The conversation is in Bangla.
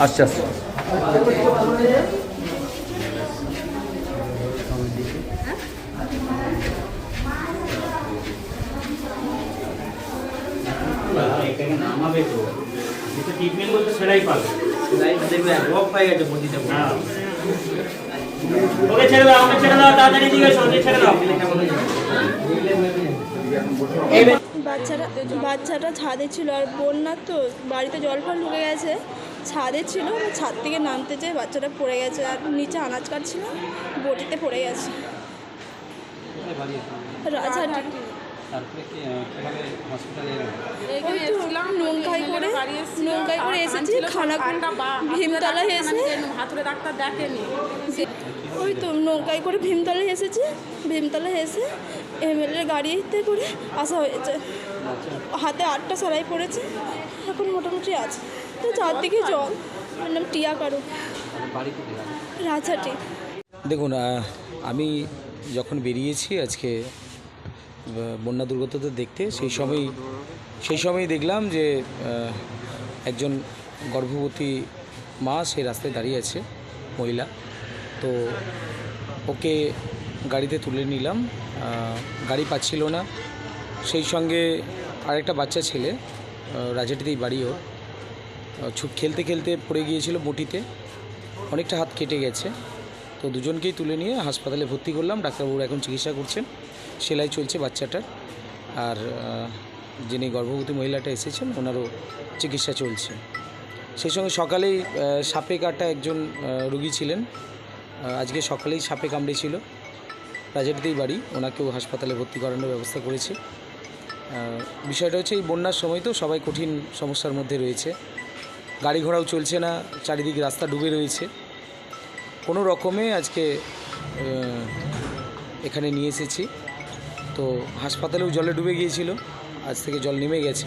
আচ্ছা আচ্ছা এখানে নামাবে তো ট্রিটমেন্ট করতে সেটাই পাবে। দেখবে হয়ে গেছে বডিটা হ্যাঁ। ওকে ছেড়ে দাও ওকে ছেড়ে দাও তাড়াতাড়ি ওকে ছেড়ে দাও। বাচ্চাটা বাচ্চাটা ছাদে ছিল আর বন্যা তো বাড়িতে জল ফল ঢুকে গেছে। ছাদে ছিল ছাদ থেকে নামতে যেয়ে বাচ্চাটা পড়ে গেছে আর নিচে আনাজ কাটছিল বটিতে পড়ে গেছে। রাজহাটি। তারপরে হসপিটালে নৌকায় করে নৌকায় করে এসেছি খানাকুল ভীমতলা এসে। হাতুড়ে ডাক্তার দেখেনি। ওই তো নৌকায় করে ভীমতলা এসেছি ভীমতলা এসে এমএলএ গাড়িতে করে আসা হয়েছে। হাতে আটটা সেলাই পড়েছে এখন মোটামুটি আছে। তো চারদিকে জল আমার নাম টিয়া কারু। কোথায়? দেখুন আমি যখন বেরিয়েছি আজকে বন্যা দুর্গততা দেখতে সেই সময় সেই সময় দেখলাম যে একজন গর্ভবতী মা সেই রাস্তায় দাঁড়িয়ে আছে মহিলা। তো ওকে গাড়িতে তুলে নিলাম। গাড়ি পাচ্ছিল না। সেই সঙ্গে আরেকটা বাচ্চা ছেলে রাজাটিতেই বাড়ি ওর। আহ, ছুট খেলতে খেলতে পড়ে গিয়েছিল বটিতে। অনেকটা হাত কেটে গেছে। তো দুজনকেই তুলে নিয়ে হাসপাতালে ভর্তি করলাম ডাক্তারবাবু এখন চিকিৎসা করছেন, সেলাই চলছে বাচ্চাটার। আর যিনি গর্ভবতী মহিলাটা এসেছেন, ওনারও চিকিৎসা চলছে। সেই সঙ্গে সকালেই সাপে কাটা একজন রুগী ছিলেন। আজকে সকালেই সাপে কামড়েছিল। রাজাটিতেই বাড়ি, ওনাকেও হাসপাতালে ভর্তি করানোর ব্যবস্থা করেছে। বিষয়টা হচ্ছে এই বন্যার সময় তো সবাই কঠিন সমস্যার মধ্যে রয়েছে। গাড়ি ঘোড়াও চলছে না, চারিদিক রাস্তা ডুবে রয়েছে। কোনো রকমে আজকে এখানে নিয়ে এসেছি। তো হাসপাতালেও জলে ডুবে গিয়েছিল, আজ থেকে জল নেমে গেছে।